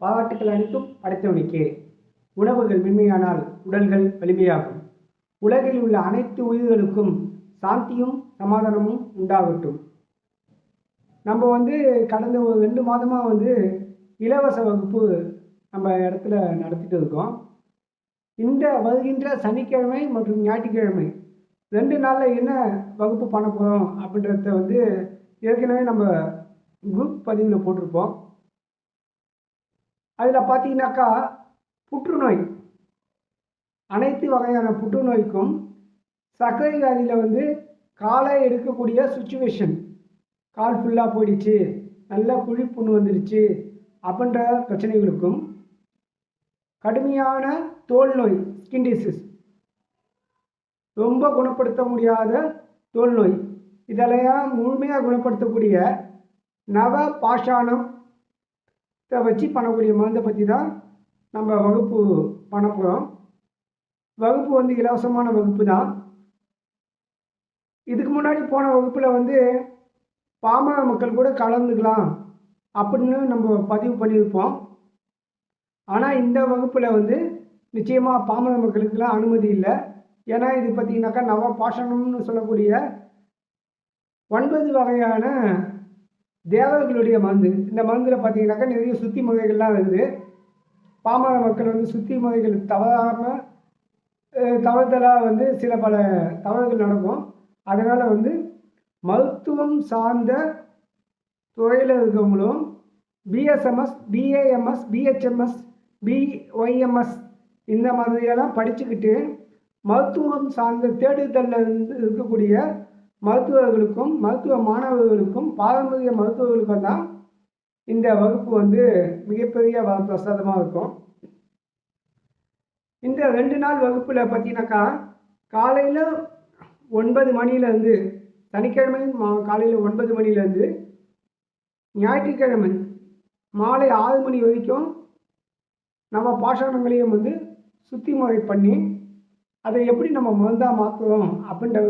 பாராட்டுக்கள் அனைத்தும் படைத்தவனுக்கே உணவுகள் மென்மையானால் உடல்கள் வலிமையாகும். உலகில் உள்ள அனைத்து உயிர்களுக்கும் சாந்தியும் சமாதானமும் உண்டாகட்டும். நம்ம வந்து கடந்த ஒரு ரெண்டு மாதமாக வந்து இலவச வகுப்பு நம்ம இடத்துல நடத்திட்டு இருக்கோம். இந்த வருகின்ற சனிக்கிழமை மற்றும் ஞாயிற்றுக்கிழமை ரெண்டு நாளில் என்ன வகுப்பு பண்ண போகிறோம் அப்படின்றத வந்து ஏற்கனவே நம்ம குரூப் பதிவில் போட்டிருப்போம். அதில் பார்த்தீங்கன்னாக்கா புற்றுநோய். அனைத்து வகையான புற்றுநோய்க்கும் சர்க்கரை வியாதியில் வந்து காலை எடுக்கக்கூடிய சுச்சுவேஷன் கால் ஃபுல்லாக போயிடுச்சு நல்லா குழி புண்ணு வந்துடுச்சு அப்படின்ற பிரச்சனைகளுக்கும் கடுமையான தோல் நோய் ஸ்கின் டிசீஸ் ரொம்ப குணப்படுத்த முடியாத தோல் நோய். இதெல்லாம் முழுமையாக குணப்படுத்தக்கூடிய நவ பாஷாணம் வச்சு பண்ணக்கூடிய மருந்தை பற்றி தான் நம்ம வகுப்பு பண்ண போகிறோம் வகுப்பு வந்து இலவசமான வகுப்பு தான். இதுக்கு முன்னாடி போன வகுப்பில் வந்து பாமர மக்கள் கூட கலந்துக்கலாம் அப்படின்னு நம்ம பதிவு பண்ணியிருப்போம். ஆனால் இந்த வகுப்பில் வந்து நிச்சயமாக பாமர மக்களுக்கெல்லாம் அனுமதி இல்லை. ஏன்னா இது பார்த்தீங்கன்னாக்கா நவ பாஷணம்னு சொல்லக்கூடிய ஒன்பது வகையான தேவர்களுடைய மருந்து. இந்த மருந்தில் பார்த்தீங்கன்னாக்கா நிறைய சுத்தி முறைகள்லாம் இருக்குது பாமர மக்கள் வந்து சுத்தி முறைகள் தவறாமல் தவறுதலாக வந்து சில பல தவறுகள் நடக்கும். அதனால் வந்து மருத்துவம் சார்ந்த துறையில் இருக்கவங்களும் பிஎஸ்எம்எஸ் பிஏஎம்எஸ் பிஹெச்எம்எஸ் பிஒய்எம்எஸ் இந்த மாதிரியெல்லாம் படிச்சுக்கிட்டு மருத்துவம் சார்ந்த தேடுதலில் இருந்து இருக்கக்கூடிய மருத்துவர்களுக்கும் மருத்துவ மாணவர்களுக்கும் பாரம்பரிய மருத்துவர்களுக்கும் தான் இந்த வகுப்பு வந்து மிகப்பெரிய பிரசாதமாக இருக்கும். இந்த ரெண்டு நாள் வகுப்பில் பார்த்தீங்கன்னாக்கா காலையில் ஒன்பது மணிலேருந்து சனிக்கிழமை மா காலையில் ஒன்பது மணிலேருந்து ஞாயிற்றுக்கிழமை மாலை ஆறு மணி வரைக்கும் நம்ம பாஷாணங்களையும் வந்து சுத்தி முறை பண்ணி அதை எப்படி நம்ம மருந்தாக மாற்றுறோம் அப்படின்ற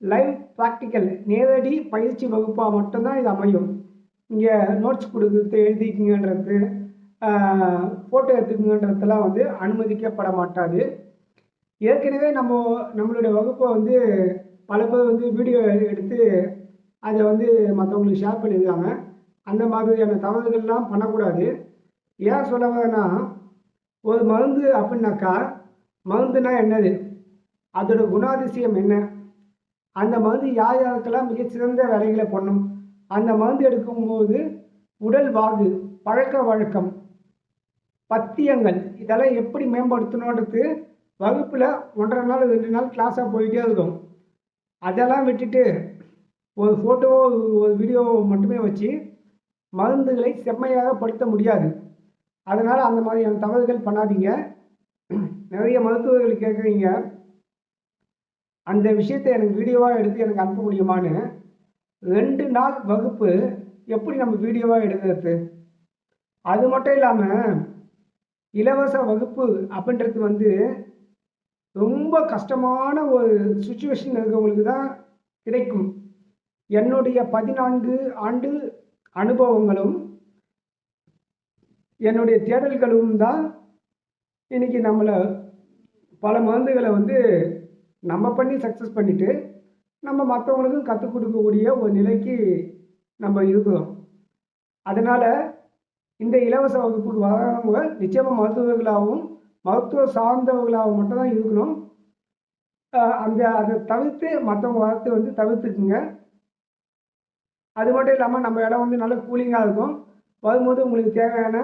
லைவ் ப்ராக்டிக்கல் நேரடி பயிற்சி வகுப்பாக மட்டும்தான் இது அமையும். இங்கே நோட்ஸ் கொடுத்து எழுதிக்கிங்கன்றது ஃபோட்டோ எடுத்துக்குங்கன்றதெல்லாம் வந்து அனுமதிக்கப்பட மாட்டாது. ஏற்கனவே நம்ம நம்மளுடைய வகுப்பை வந்து பல பேர் வந்து வீடியோ எடுத்து அதை வந்து மற்றவங்களுக்கு ஷேர் பண்ணியிருக்காங்க. அந்த மாதிரியான தவறுகள்லாம் பண்ணக்கூடாது. ஏன் சொல்ல வரேன்னா ஒரு மருந்து அப்படின்னாக்கா மருந்துனா என்னது? அதோட குணாதிசயம் என்ன? அந்த மருந்து யார் யாருக்கெல்லாம் மிகச்சிறந்த வேலைகளை பண்ணும்? அந்த மருந்து எடுக்கும்போது உடல் வாகு பழக்க வழக்கம் பத்தியங்கள் இதெல்லாம் எப்படி மேம்படுத்தணுன்றது வகுப்பில் ஒன்றரை நாள் ரெண்டு நாள் கிளாஸாக போயிட்டே இருக்கும். அதெல்லாம் விட்டுட்டு ஒரு ஃபோட்டோவோ ஒரு வீடியோவோ மட்டுமே வச்சு மருந்துகளை செம்மையாக படுத்த முடியாது. அதனால் அந்த மாதிரியான தவறுகள் பண்ணாதீங்க. நிறைய மருத்துவர்கள் கேட்குறீங்க அந்த விஷயத்தை எனக்கு வீடியோவாக எடுத்து எனக்கு அனுப்ப முடியுமான்னு ரெண்டு நாள் வகுப்பு எப்படி நம்ம வீடியோவாக எடுக்கிறது? அது மட்டும் இல்லாமல் இலவச வகுப்பு அப்படின்றது வந்து ரொம்ப கஷ்டமான ஒரு சுச்சுவேஷன் இருக்கவங்களுக்கு தான் கிடைக்கும். என்னுடைய பதினான்கு ஆண்டு அனுபவங்களும் என்னுடைய தேடல்களும் தான் இன்னைக்கு நம்மளை பல மருந்துகளை வந்து நம்ம பண்ணி சக்ஸஸ் பண்ணிட்டு நம்ம மற்றவங்களுக்கும் கற்றுக் கொடுக்கக்கூடிய ஒரு நிலைக்கு நம்ம இருக்கிறோம். அதனால் இந்த இலவச வகுப்புக்கு வரவங்க நிச்சயமாக மருத்துவர்களாகவும் மருத்துவ சார்ந்தவர்களாகவும் மட்டும்தான் இருக்கணும். அந்த அதை தவிர்த்து மற்றவங்க வரத்தை வந்து தவிர்த்துக்குங்க. அது மட்டும் இல்லாமல் நம்ம இடம் வந்து நல்ல கூலிங்காக இருக்கும். வரும்போது உங்களுக்கு தேவையான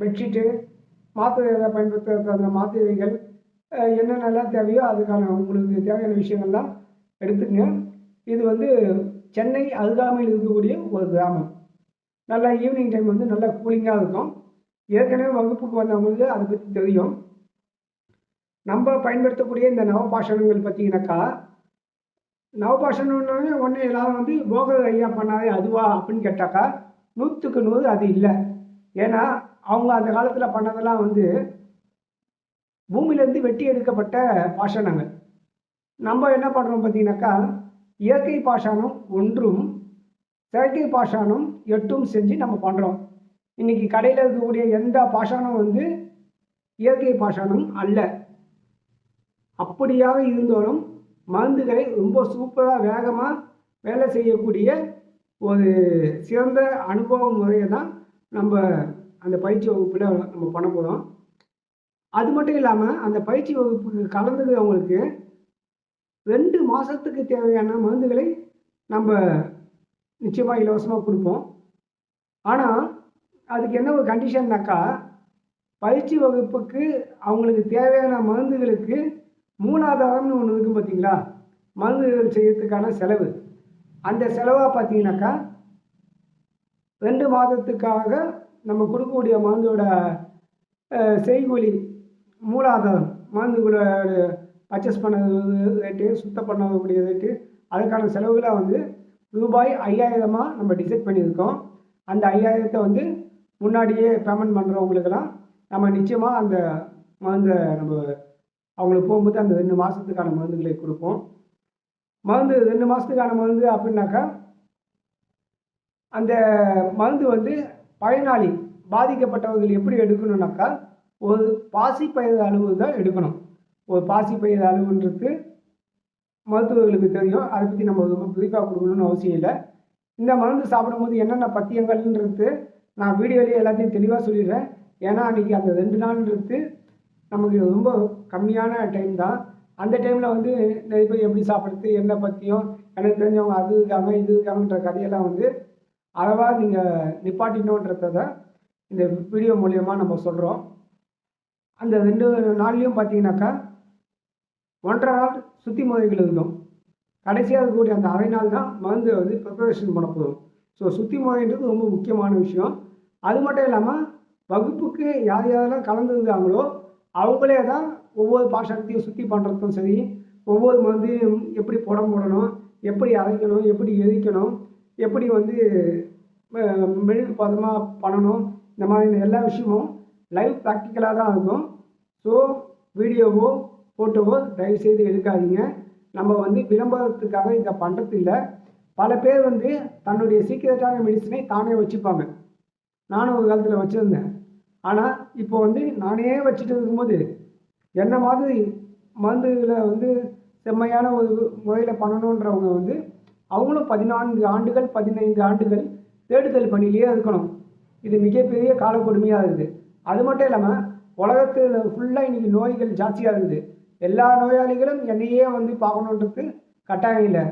பெட்ஷீட்டு மாத்திரை ஏதாவது அந்த மாத்திரைகள் என்னென்னலாம் தேவையோ அதுக்கான உங்களுக்கு தேவையான விஷயங்கள்லாம் எடுத்துக்கங்க. இது வந்து சென்னை அருகாமையில் இருக்கக்கூடிய ஒரு கிராமம். நல்லா ஈவினிங் டைம் வந்து நல்லா கூலிங்காக இருக்கும். ஏற்கனவே வகுப்புக்கு வந்தவங்களுக்கு அதை பற்றி தெரியும். நம்ம பயன்படுத்தக்கூடிய இந்த நவபாஷணங்கள் பார்த்தீங்கன்னாக்கா நவபாஷணம்னாலே ஒன்று எல்லாரும் வந்து போக ஐயா பண்ணாதே அதுவா அப்படின்னு கேட்டாக்கா நூற்றுக்கு நூறு அது இல்லை. ஏன்னா அவங்க அந்த காலத்தில் பண்ணதெல்லாம் வந்து பூமியிலேருந்து வெட்டி எடுக்கப்பட்ட பாஷாணங்கள். நம்ம என்ன பண்ணுறோம் பார்த்தீங்கன்னாக்கா இயற்கை பாஷாணம் ஒன்றும் செயற்கை பாஷாணம் எட்டும் செஞ்சு நம்ம பண்ணுறோம் இன்றைக்கி கடையில் இருக்கக்கூடிய எந்த பாஷாணம் வந்து இயற்கை பாஷாணம் அல்ல. அப்படியாக இருந்தாலும் மருந்துகளை ரொம்ப சூப்பராக வேகமாக வேலை செய்யக்கூடிய ஒரு சிறந்த அனுபவ முறையை தான் நம்ம அந்த பயிற்சி வகுப்பில் நம்ம பண்ண போகிறோம் அது மட்டும் இல்லாமல் அந்த பயிற்சி வகுப்புக்கு கலந்துக்கிறவங்களுக்கு ரெண்டு மாதத்துக்கு தேவையான மருந்துகளை நம்ம நிச்சயமாக இலவசமாக கொடுப்போம். ஆனால் அதுக்கு என்ன ஒரு கண்டிஷன்னாக்கா பயிற்சி வகுப்புக்கு அவங்களுக்கு தேவையான மருந்துகளுக்கு மூலாதாரம்னு ஒன்று இருக்கும் பார்த்தீங்களா மருந்துகள் செய்யறதுக்கான செலவு. அந்த செலவாக பார்த்தீங்கன்னாக்கா ரெண்டு மாதத்துக்காக நம்ம கொடுக்கக்கூடிய மருந்தோட செய்கொலி செய்கூலி மூலாதாரம் மருந்துகளை பர்ச்சேஸ் பண்ணது ரேட்டு சுத்தம் பண்ணக்கூடிய ரேட்டு அதுக்கான செலவுகளை வந்து ரூபாய் ஐயாயிரமாக நம்ம டிசைட் பண்ணியிருக்கோம். அந்த ஐயாயிரத்தை வந்து முன்னாடியே பேமெண்ட் பண்ணுறவங்களுக்கெல்லாம் நம்ம நிச்சயமாக அந்த மருந்தை நம்ம அவங்களுக்கு போகும்போது அந்த ரெண்டு மாதத்துக்கான மருந்துகளை கொடுப்போம். மருந்து ரெண்டு மாதத்துக்கான மருந்து அப்படின்னாக்கா அந்த மருந்து வந்து பயனாளி பாதிக்கப்பட்டவர்கள் எப்படி எடுக்கணும்னாக்கா ஒரு பாசி பயிர் அளவு தான் எடுக்கணும். ஒரு பாசி பயிர் அளவுன்றது மருத்துவர்களுக்கு தெரியும். அதை பற்றி நம்ம ரொம்ப பிரீஃபாக கொடுக்கணும்னு அவசியம் இல்லை. இந்த மருந்து சாப்பிடும்போது என்னென்ன பத்தியங்கள்ன்றது நான் வீடியோலேயே எல்லாத்தையும் தெளிவாக சொல்லிடுறேன். ஏன்னா அன்றைக்கி அந்த ரெண்டு நாள்ன்றது நமக்கு ரொம்ப கம்மியான டைம் தான். அந்த டைமில் வந்து நிறைய பேர் எப்படி சாப்பிட்றது என்ன பற்றியும் எனக்கு தெரிஞ்சவங்க அது இருக்காங்க இது இருக்காங்கன்ற கதையெல்லாம் வந்து அளவாக நீங்கள் நிப்பாட்டினோன்றத தான் இந்த வீடியோ மூலயமா நம்ம சொல்கிறோம் அந்த ரெண்டு நாள்லேயும் பார்த்தீங்கன்னாக்கா ஒன்றரை நாள் சுற்றி முறைகள் இருக்கும் கடைசியாக இருக்கக்கூடிய அந்த அரை நாள் தான் மருந்து வந்து ப்ரிப்பரேஷன் பண்ண போதும் ஸோ சுத்தி முறைன்றது ரொம்ப முக்கியமான விஷயம். அது மட்டும் இல்லாமல் வகுப்புக்கு யார் யாரெல்லாம் கலந்துருக்காங்களோ அவங்களே தான் ஒவ்வொரு பாஷாணத்தையும் சுற்றி பண்ணுறதும் சரி ஒவ்வொரு மருந்தையும் எப்படி புடம் போடணும் எப்படி அரைக்கணும் எப்படி எரிக்கணும் எப்படி வந்து மெழுகு பதமாக பண்ணணும் இந்த மாதிரி எல்லா விஷயமும் லைவ் ப்ராக்டிக்கலாக தான் இருக்கும். ஸோ வீடியோவோ ஃபோட்டோவோ தயவுசெய்து எடுக்காதீங்க. நம்ம வந்து விளம்பரத்துக்காக இதை பண்ணுறது இல்லை பல பேர் வந்து தன்னுடைய சீக்கிரட்டான மெடிசனை தானே வச்சுப்பாங்க. நானும் ஒரு காலத்தில் வச்சுருந்தேன். ஆனால் இப்போ வந்து நானே வச்சுட்டு இருக்கும்போது என்ன மாதிரி மருந்துகளை வந்து செம்மையான ஒரு முறையில் பண்ணணுன்றவங்க வந்து அவங்களும் பதினான்கு ஆண்டுகள் பதினைந்து ஆண்டுகள் தேடுதல் பணியிலேயே இருக்கணும். இது மிகப்பெரிய கால கொடுமையாக இருக்குது. அது மட்டும் இல்லாமல் உலகத்தில் ஃபுல்லாக இன்னைக்கு நோய்கள் ஜாஸ்தியாக இருக்குது. எல்லா நோயாளிகளும் என்னையே வந்து பார்க்கணுன்றது கட்டாயம் இல்லை.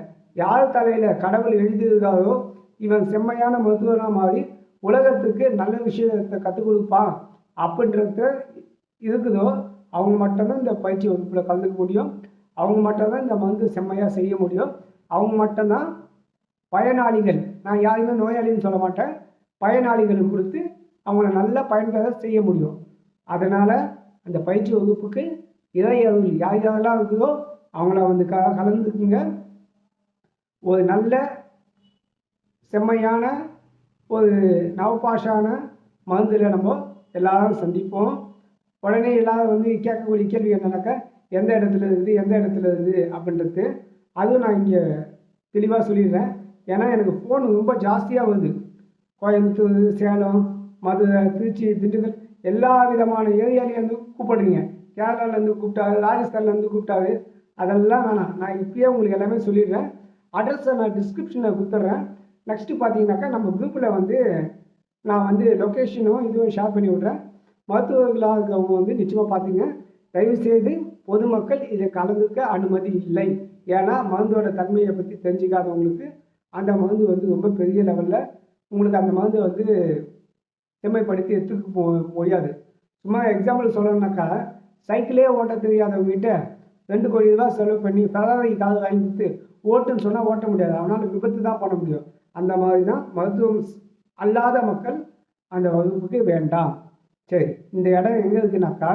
யார் தலையில் கடவுள் எழுதியிருக்காரோ இவன் செம்மையான மருத்துவனாக மாறி உலகத்துக்கு நல்ல விஷயத்தை கற்றுக் கொடுப்பான் அப்படின்றது இருக்குதோ அவங்க மட்டும்தான் இந்த பயிற்சி வகுப்பில் கலந்துக்க முடியும். அவங்க மட்டும்தான் இந்த மருந்து செம்மையாக செய்ய முடியும். அவங்க மட்டும்தான் பயனாளிகள். நான் யாரையுமே நோயாளின்னு சொல்ல மாட்டேன். பயனாளிகளும் கொடுத்து அவங்கள நல்ல பயன்பெற செய்ய முடியும். அதனால் அந்த பயிற்சி வகுப்புக்கு இறையருள் யார் யாரெல்லாம் இருக்குதோ அவங்கள வந்து க கலந்துக்குங்க. ஒரு நல்ல செம்மையான ஒரு நவபாஷான மருந்தில் நம்ம எல்லாரும் சந்திப்போம். உடனே எல்லாரும் வந்து கேட்கக்கூடிய கேள்வி என்னன்னாக்கா எந்த இடத்துல இருக்குது எந்த இடத்துல இருக்குது அப்படின்றது. அதுவும் நான் இங்கே தெளிவாக சொல்லிடுறேன். ஏன்னா எனக்கு ஃபோன் ரொம்ப ஜாஸ்தியாக வருது. கோயம்புத்தூர் சேலம் மதுரை திருச்சி திண்டுக்கல் எல்லா விதமான ஏரியாலேருந்து கூப்பிடுறீங்க. கேரளாலேருந்து கூப்பிட்டாரு ராஜஸ்தான்லேருந்து கூப்பிட்டாரு. அதெல்லாம் வேணாம். நான் இப்பயே உங்களுக்கு எல்லாமே சொல்லிடுறேன். அட்ரஸை நான் டிஸ்கிரிப்ஷனில் கொடுத்துட்றேன். நெக்ஸ்ட்டு பார்த்தீங்கன்னாக்கா நம்ம குரூப்பில் வந்து நான் வந்து லொக்கேஷனும் இதுவும் ஷேர் பண்ணி விட்றேன். மருத்துவர்களாக இருக்கிறவங்க வந்து நிச்சயமாக பார்த்தீங்க. தயவுசெய்து பொதுமக்கள் இதை கலந்துக்க அனுமதி இல்லை. ஏன்னா மருந்தோட தன்மையை பற்றி தெரிஞ்சுக்காதவங்களுக்கு அந்த மருந்து வந்து ரொம்ப பெரிய லெவலில் உங்களுக்கு அந்த மருந்து வந்து செம்மைப்படுத்தி எடுத்துக்க போ முடியாது. சும்மா எக்ஸாம்பிள் சொல்லணும்னாக்கா சைக்கிளே ஓட்ட தெரியாதவங்ககிட்ட ரெண்டு கோடி ரூபாய் செலவு பண்ணி ஃபெராரி கார் வாங்கி கொடுத்து ஓட்டுன்னு சொன்னால் ஓட்ட முடியாது. அவனால் விபத்து தான் பண்ண முடியும். அந்த மாதிரி தான் மருத்துவம் அல்லாத மக்கள் அந்த வகுப்புக்கு வேண்டாம். சரி இந்த இடம் எங்கே இருக்குனாக்கா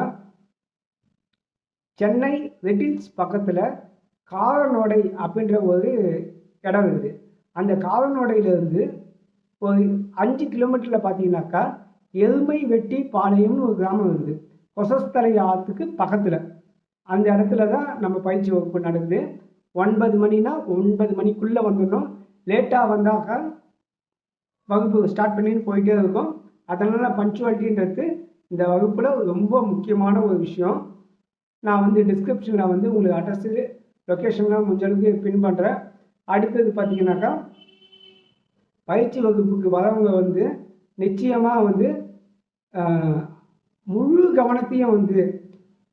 சென்னை ரெட்டில்ஸ் பக்கத்தில் காரநோடை அப்படின்ற ஒரு இடம் இருக்குது. அந்த காரநோடையிலிருந்து ஒரு அஞ்சு கிலோமீட்டரில் பார்த்தீங்கன்னாக்கா எருமை வெட்டி பாளையம்னு ஒரு கிராமம் இருக்குது. கொசஸ்தலை ஆற்றுக்கு பக்கத்தில். அந்த இடத்துல தான் நம்ம பயிற்சி வகுப்பு நடக்குது. ஒன்பது மணினா ஒன்பது மணிக்குள்ளே வந்துடணும். லேட்டாக வந்தாக்கா வகுப்பு ஸ்டார்ட் பண்ணின்னு போயிட்டே இருக்கும். அதனால் பஞ்சுவாலிட்டின்றது இந்த வகுப்பில் ரொம்ப முக்கியமான ஒரு விஷயம். நான் வந்து டிஸ்கிரிப்ஷனில் வந்து உங்களுக்கு அட்ரஸு லொக்கேஷன்லாம் முடிஞ்சளவுக்கு பின் பண்ணுறேன் அடுத்தது பார்த்தீங்கன்னாக்கா பயிற்சி வகுப்புக்கு வரவங்க வந்து நிச்சயமாக வந்து முழு கவனத்தையும் வந்து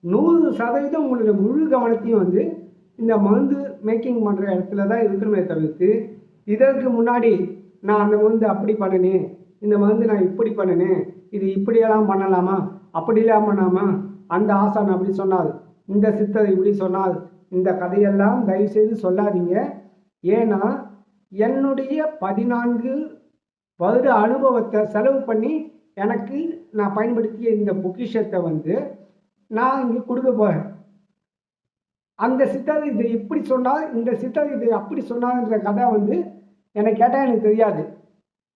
நூறு சதவீதம் உங்களுடைய முழு கவனத்தையும் வந்து இந்த மருந்து மேக்கிங் பண்ணுற இடத்துல தான் இருக்கணுமே தவிர்த்து இதற்கு முன்னாடி நான் அந்த மருந்து அப்படி பண்ணினேன் இந்த மருந்து நான் இப்படி பண்ணினேன் இது இப்படியெல்லாம் பண்ணலாமா அப்படிலாம் பண்ணாமா அந்த ஆசான் அப்படி சொன்னார் இந்த சித்தர் இப்படி சொன்னார் இந்த கதையெல்லாம் தயவுசெய்து சொல்லாதீங்க. ஏன்னா என்னுடைய பதினான்கு வருட அனுபவத்தை செலவு பண்ணி எனக்கு நான் பயன்படுத்திய இந்த பொக்கிஷத்தை வந்து நான் இங்கே கொடுக்க போகிறேன் அந்த சித்தர் இதை இப்படி சொன்னால் இந்த சித்தர் இதை அப்படி சொன்னார்ன்ற கதை வந்து எனக்கு கேட்டால் எனக்கு தெரியாது.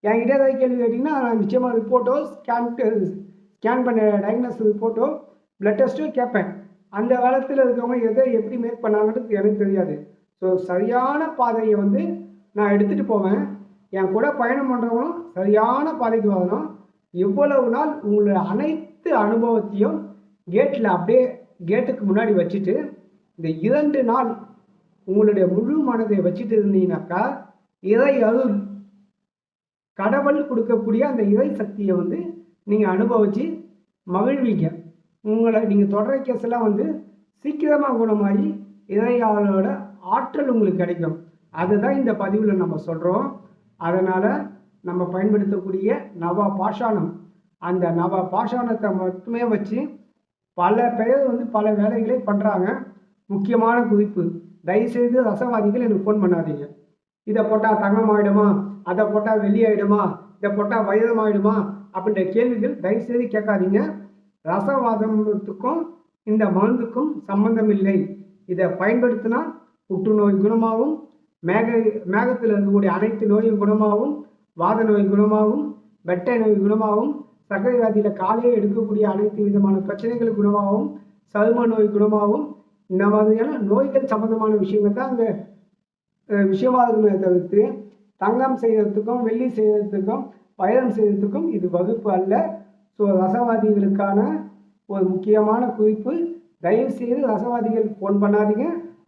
என்கிட்ட ஏதாவது கேள்வி கேட்டிங்கன்னா நான் நிச்சயமாக ரிப்போர்ட்டோ ஸ்கேன் ஸ்கேன் பண்ண டயக்னோஸ் ரிப்போர்ட்டோ பிளட் டெஸ்ட்டோ கேட்பேன். அந்த காலத்தில் இருக்கவங்க எதை எப்படி மேக் பண்ணாங்கன்றது எனக்கு தெரியாது. ஸோ சரியான பாதையை வந்து நான் எடுத்துகிட்டு போவேன். என் கூட பயணம் பண்ணுறவங்களும் சரியான பாதைக்கு வரணும். இவ்வளவு நாள் உங்களுடைய அனைத்து அனுபவத்தையும் கேட்டில் அப்படியே கேட்டுக்கு முன்னாடி வச்சுட்டு இந்த இரண்டு நாள் உங்களுடைய முழு மனதை வச்சுட்டு இருந்தீங்கன்னாக்கா இறை அருள் கடவுள் கொடுக்கக்கூடிய அந்த இறை சக்தியை வந்து நீங்கள் அனுபவித்து மகிழ்வீங்க. உங்களை நீங்கள் தொடர கேஸ் எல்லாம் வந்து சீக்கிரமாக குணமாகி இறையாளோட ஆற்றல் உங்களுக்கு கிடைக்கும். அதுதான் இந்த பதிவில் நம்ம சொல்கிறோம் அதனால் நம்ம பயன்படுத்தக்கூடிய நவ பாஷாணம். அந்த நவ பாஷாணத்தை மட்டுமே வச்சு பல பேர் வந்து பல வேலைகளை பண்ணுறாங்க முக்கியமான குறிப்பு தயவுசெய்து ரசவாதிகள் எனக்கு ஃபோன் பண்ணாதீங்க. இதை போட்டால் தங்கம் ஆகிடுமா அதை போட்டால் வெளியாயிடுமா இதை போட்டால் வைரம் ஆகிடுமா அப்படின்ற கேள்விகள் தயவுசெய்து கேட்காதீங்க. ரசவாதத்துக்கும் இந்த மருந்துக்கும் சம்பந்தம் இல்லை. இதை பயன்படுத்தினா புற்றுநோய் குணமாகும் மேக மேகத்தில் இருக்கக்கூடிய அனைத்து நோயும் குணமாகவும் வாத நோய் குணமாகவும் வெட்டை நோய் குணமாகவும் சர்க்கரை வியாதியில் காலையே எடுக்கக்கூடிய அனைத்து விதமான பிரச்சனைகள் குணமாகவும் சரும நோய் குணமாகவும் இந்த மாதிரியான நோய்கள் சம்பந்தமான விஷயங்கள் தான் அங்கே விஷயமாக இருக்குமே தவிர்த்து தங்கம் செய்யறதுக்கும் வெள்ளி செய்யறதுக்கும் வைரம் செய்யறதுக்கும் இது வகுப்பு அல்ல. ஸோ ரசவாதிகளுக்கான ஒரு முக்கியமான குறிப்பு தயவு செய்து ரசவாதிகள் ஃபோன் பண்ணாதீங்க.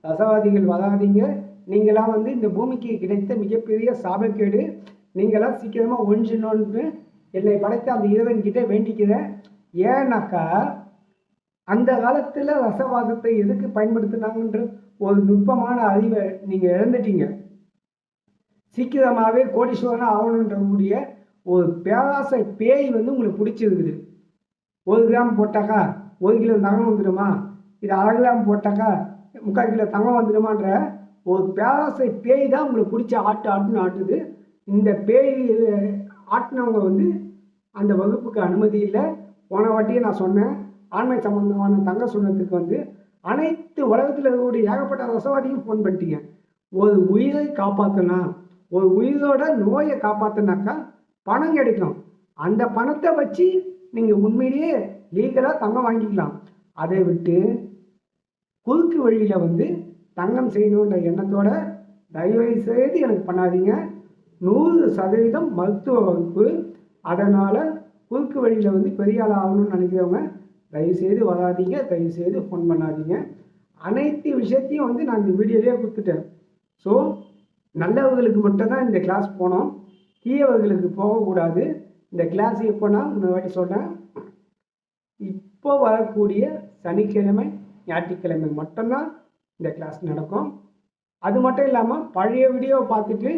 ரசவாதிகள் வராதீங்க. நீங்களாம் வந்து இந்த பூமிக்கு கிடைத்த மிகப்பெரிய சாபக்கேடு நீங்களாம் சீக்கிரமாக ஒழிஞ்சிடணும்னு என்னை படைத்த அந்த இறைவன் கிட்டே வேண்டிக்கிறேன். ஏன்னாக்கா அந்த காலத்தில் ரசவாதத்தை எதுக்கு பயன்படுத்தினாங்கன்ற ஒரு நுட்பமான அறிவை நீங்கள் இழந்துட்டீங்க. சீக்கிரமாகவே கோடீஸ்வரனாக ஆகணுன்றக்கூடிய ஒரு பேராசை பேய் வந்து உங்களுக்கு பிடிச்சிருக்குது. ஒரு கிராம் போட்டாக்கா ஒரு கிலோ தங்கம் வந்துடுமா? இது அரை கிராம் போட்டாக்கா முக்கால் கிலோ தங்கம் வந்துடுமான்ற ஒரு பேரசை பேய் தான் உங்களுக்கு பிடிச்ச ஆட்டு ஆட்டுன்னு ஆட்டுது. இந்த பேய் ஆட்டினவங்க வந்து அந்த வகுப்புக்கு அனுமதி இல்லை. போன வாட்டியே நான் சொன்னேன். ஆண்மை சம்பந்தமான தங்க சொன்னதுக்கு வந்து அனைத்து உலகத்தில் இருக்கக்கூடிய ஏகப்பட்ட ரசவாதியும் ஃபோன் பண்ணிட்டீங்க. ஒரு உயிரை காப்பாற்றினா ஒரு உயிரோட நோயை காப்பாற்றினாக்கா பணம் கிடைக்கும். அந்த பணத்தை வச்சு நீங்கள் உண்மையிலேயே லீகலாக தங்கம் வாங்கிக்கலாம். அதை விட்டு குறுக்கு வழியில் வந்து தங்கம் செய்யணுன்ற எண்ணத்தோட தயவு செய்து எனக்கு பண்ணாதீங்க. நூறு சதவீதம் மருத்துவ வகுப்பு. அதனால் குறுக்கு வழியில் வந்து பெரிய ஆள் ஆகணும்னு நினைக்கிறவங்க தயவுசெய்து வராதீங்க. தயவுசெய்து ஃபோன் பண்ணாதீங்க. அனைத்து விஷயத்தையும் வந்து நான் இந்த வீடியோலேயே கொடுத்துட்டேன். ஸோ நல்லவர்களுக்கு மட்டும்தான் இந்த கிளாஸ் போனோம். தீயவர்களுக்கு போகக்கூடாது இந்த கிளாஸ் எப்போனா இந்த வாட்டி சொல்கிறேன் இப்போ வரக்கூடிய சனிக்கிழமை ஞாயிற்றுக்கிழமை மட்டும்தான் இந்த கிளாஸ் நடக்கும். அது மட்டும் இல்லாமல் பழைய வீடியோ பார்த்துட்டு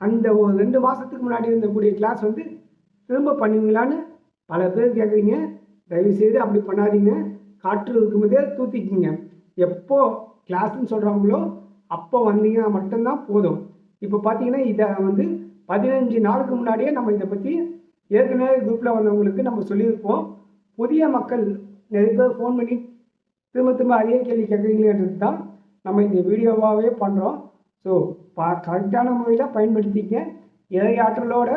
அந்த ஒரு ரெண்டு மாதத்துக்கு முன்னாடி இருந்தக்கூடிய கிளாஸ் வந்து திரும்ப பண்ணுவீங்களான்னு பல பேர் கேட்குறீங்க தயவுசெய்து அப்படி பண்ணாதீங்க. காற்று இருக்கும்போதே தூத்திக்கிங்க. எப்போ கிளாஸ்ன்னு சொல்கிறாங்களோ அப்போ வந்தீங்கன்னா மட்டும்தான் போதும். இப்போ பார்த்தீங்கன்னா இதை வந்து பதினஞ்சு நாளுக்கு முன்னாடியே நம்ம இதை பற்றி ஏற்கனவே குரூப்பில் வந்தவங்களுக்கு நம்ம சொல்லியிருப்போம் புதிய மக்கள் நிறைய பேர் ஃபோன் பண்ணி திரும்ப திரும்ப அதே கேள்வி கேட்குறீங்களேன்றது தான் நம்ம இந்த வீடியோவாகவே பண்ணுறோம். ஸோ பா கரெக்டான முறையில் பயன்படுத்திக்க இறையாற்றலோட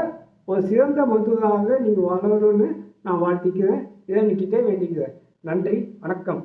ஒரு சிறந்த மருத்துவராக நீங்கள் வளரணும்னு நான் வாழ்த்திக்கிறேன். நிற்கிட்டே வேண்டிக்கிறேன். நன்றி வணக்கம்.